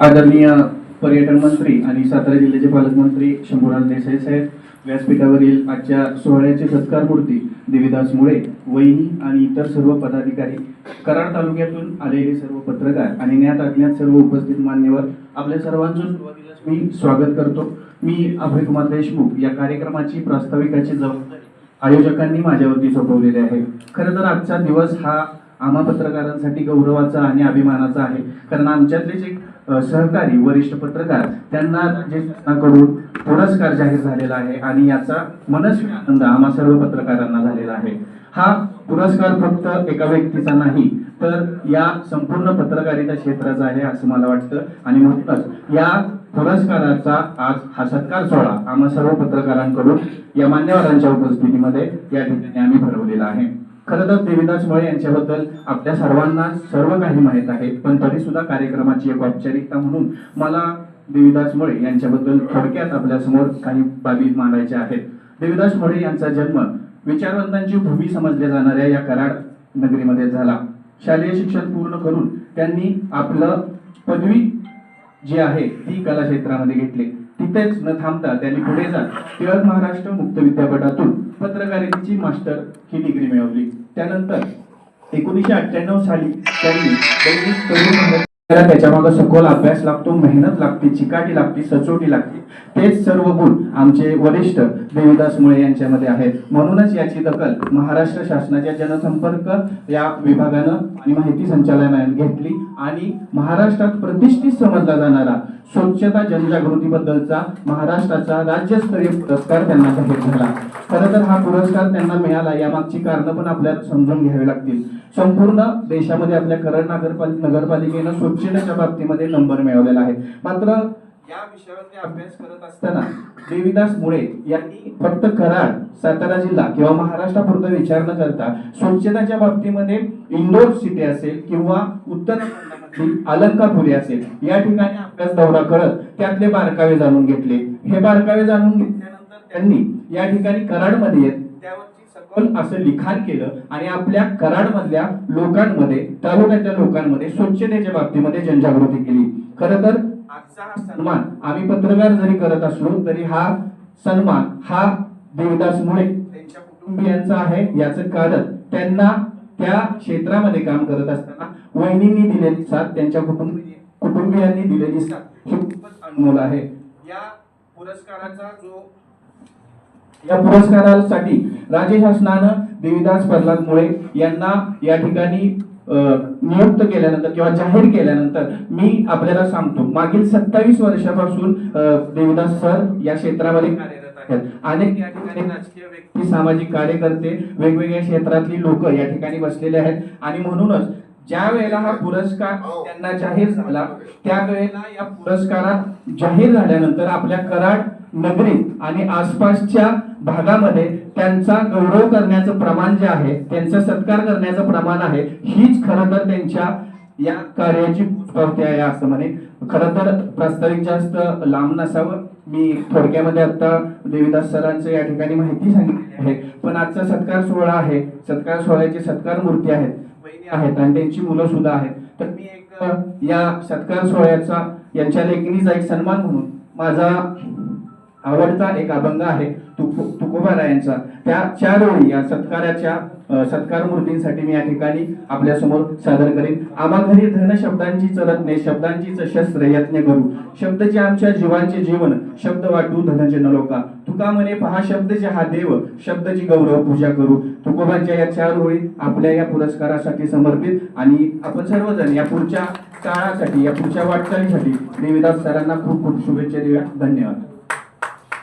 आदरणीय पर्यटन मंत्री आणि सातारा जिल्ह्याचे पालकमंत्री शंभूराज देसाई साहेब व्यासपीठावरील आजच्या सोहळ्याचे सत्कार मूर्ती देवीदास मुळे वहिनी आणि इतर सर्व पदाधिकारी कराड तालुक्यातून आलेले सर्व पत्रकार आणि ज्ञात अज्ञात सर्व उपस्थित मान्यवर आपल्या सर्वांचं सुरुवातीलाच मी स्वागत करतो. मी अभयकुमार देशमुख. या कार्यक्रमाची प्रास्ताविकाची जबाबदारी आयोजकांनी माझ्यावरती सोपवलेली आहे. खरं तर आजचा दिवस हा आम्हा पत्रकारांसाठी गौरवाचा आणि अभिमानाचा आहे. कारण आमच्यातलेच एक सहकारी वरिष्ठ पत्रकार त्यांना राज्य शासनाकडून पुरस्कार जाहीर झालेला आहे आणि याचा मनस्वी आनंद आम्हा सर्व पत्रकारांना झालेला आहे. हा पुरस्कार फक्त एका व्यक्तीचा नाही तर या संपूर्ण पत्रकारिता क्षेत्राचा आहे असं मला वाटतं. आणि म्हणूनच या पुरस्काराचा आज हा सत्कार सोहळा आम्हा सर्व पत्रकारांकडून या मान्यवरांच्या उपस्थितीमध्ये या ठिकाणी आम्ही भरवलेला आहे. खरं तर देविदास मळे यांच्याबद्दल आपल्या सर्वांना सर्व काही माहीत आहे पण तरी सुद्धा कार्यक्रमाची एक औपचारिकता म्हणून मला देविदास मळे यांच्याबद्दल थोडक्यात आपल्यासमोर काही बाबी मांडायच्या आहेत. देविदास मळे यांचा जन्म विचारवंतांची भूमी समजल्या जाणाऱ्या या कराड नगरीमध्ये झाला. शालेय शिक्षण पूर्ण करून त्यांनी आपलं पदवी जी आहे ती कला क्षेत्रामध्ये घेतली. तिथेच न थांबता त्यांनी पुढे जात टिळक महाराष्ट्र मुक्त विद्यापीठातून पत्रकारितेची मास्टर ही डिग्री मिळवली. त्यानंतर एकोणीसशे अठ्ठ्याण्णव साली त्यांनी त्याच्यामागे सखोल अभ्यास लागतो मेहनत लागते चिकाटी लागते सचोटी लागते. तेच सर्व गुण आमचे वरिष्ठ देवीदास मुळे यांच्यामध्ये आहेत. म्हणूनच याची दखल महाराष्ट्र शासनाच्या जनसंपर्क या विभागानं आणि माहिती संचालनालयाने घेतली आणि महाराष्ट्रात प्रतिष्ठित समजला जाणारा स्वच्छता जनजागृतीबद्दलचा महाराष्ट्राचा राज्यस्तरीय पुरस्कार त्यांना जाहीर झाला. खरं तर हा पुरस्कार त्यांना मिळाला यामागची कारणं पण आपल्याला समजून घ्यावी लागतील. संपूर्ण देशामध्ये आपल्या कराड नगरपाल नगरपालिकेनं स्वच्छतेच्या बाबतीमध्ये नंबर मिळवलेला आहे. मात्र या विषयावरती अभ्यास करत असताना देविदास मुळे यांनी फक्त कराड सातारा जिल्हा किंवा महाराष्ट्रापुरतं विचार न करता स्वच्छतेच्या बाबतीमध्ये इंदोर सिटी असेल किंवा उत्तर अलंकापुरी असेल. या ठिकाणी अभ्यास दौरा करत त्यातले बारकावे जाणून घेतले. हे बारकावे जाणून घेतल्यानंतर त्यांनी या ठिकाणी कराडमध्ये येत त्यावरती सखोल असं लिखाण केलं आणि आपल्या कराडमधल्या लोकांमध्ये तालुक्यातल्या लोकांमध्ये स्वच्छतेच्या बाबतीमध्ये जनजागृती केली. खर तर आजचा हा सन्मान आम्ही पत्रकार जरी करत असलो तरी हा सन्मान हा देवदास मुळे त्यांच्या कुटुंबियांचा आहे याचं कारण त्यांना त्या क्षेत्रामध्ये काम करत असताना वहिनींनी दिलेली साथ त्यांच्या कुटुंब कुटुंबियांनी दिलेली साथ ही खूपच अनमोल आहे. या पुरस्काराचा जो या पुरस्कारासाठी राज्य शासनानं देविदास प्रल्हाद मुळे यांना या ठिकाणी नियुक्त केल्यानंतर किंवा जाहीर केल्यानंतर मी आपल्याला सांगतो मागील सत्तावीस वर्षापासून देवीदास देविदास सर या क्षेत्रामध्ये कार्यरत आहेत. अनेक या ठिकाणी राजकीय व्यक्ती सामाजिक कार्यकर्ते वेगवेगळ्या क्षेत्रातली लोक या ठिकाणी बसलेले आहेत. आणि म्हणूनच ज्या वेळेला हा पुरस्कार त्यांना जाहीर झाला त्यावेळेला या पुरस्कारात जाहीर झाल्यानंतर आपल्या कराड नगरीत आणि आसपासच्या भागामध्ये त्यांचा गौरव करण्याचं प्रमाण जे आहे त्यांचा सत्कार करण्याचं प्रमाण आहे हीच खरं तर त्यांच्या या कार्याची पावती आहे असं म्हणे. खरं तर प्रास्ताविक जास्त लांब नसावं. मी थोडक्यामध्ये आता देविदास सरांचं या ठिकाणी माहिती सांगितली आहे. पण आजचा सत्कार सोहळा आहे. सत्कार सोहळ्याचे सत्कार मूर्ती आहेत. आहेत आणि त्यांची मुलं सुद्धा आहेत. तर मी एक या सत्कार सोहळ्याचा यांच्या लेखणीचा एक सन्मान म्हणून माझा आवडता एक अभंग आहे तुकोबारायांचा. तुकोबा त्या चार ओळी या सत्काराच्या सत्कार मूर्तींसाठी मी या ठिकाणी आपल्यासमोर सादर करीन. आम्हा घरी धन शब्दांची रत्ने शब्दांचीच शस्त्र यत्न करू. शब्दचे आमच्या जीवांचे जीवन शब्द वाटू धनजन लोका. तुका म्हणे पहा शब्दचे हा देव शब्दाची गौरव पूजा करू. तुकोबांच्या या चार ओळी आपल्या या पुरस्कारासाठी समर्पित आणि आपण सर्वजण या पुढच्या काळासाठी या पुढच्या वाटचालीसाठी देविदास सरांना खूप खूप शुभेच्छा देऊया. धन्यवाद.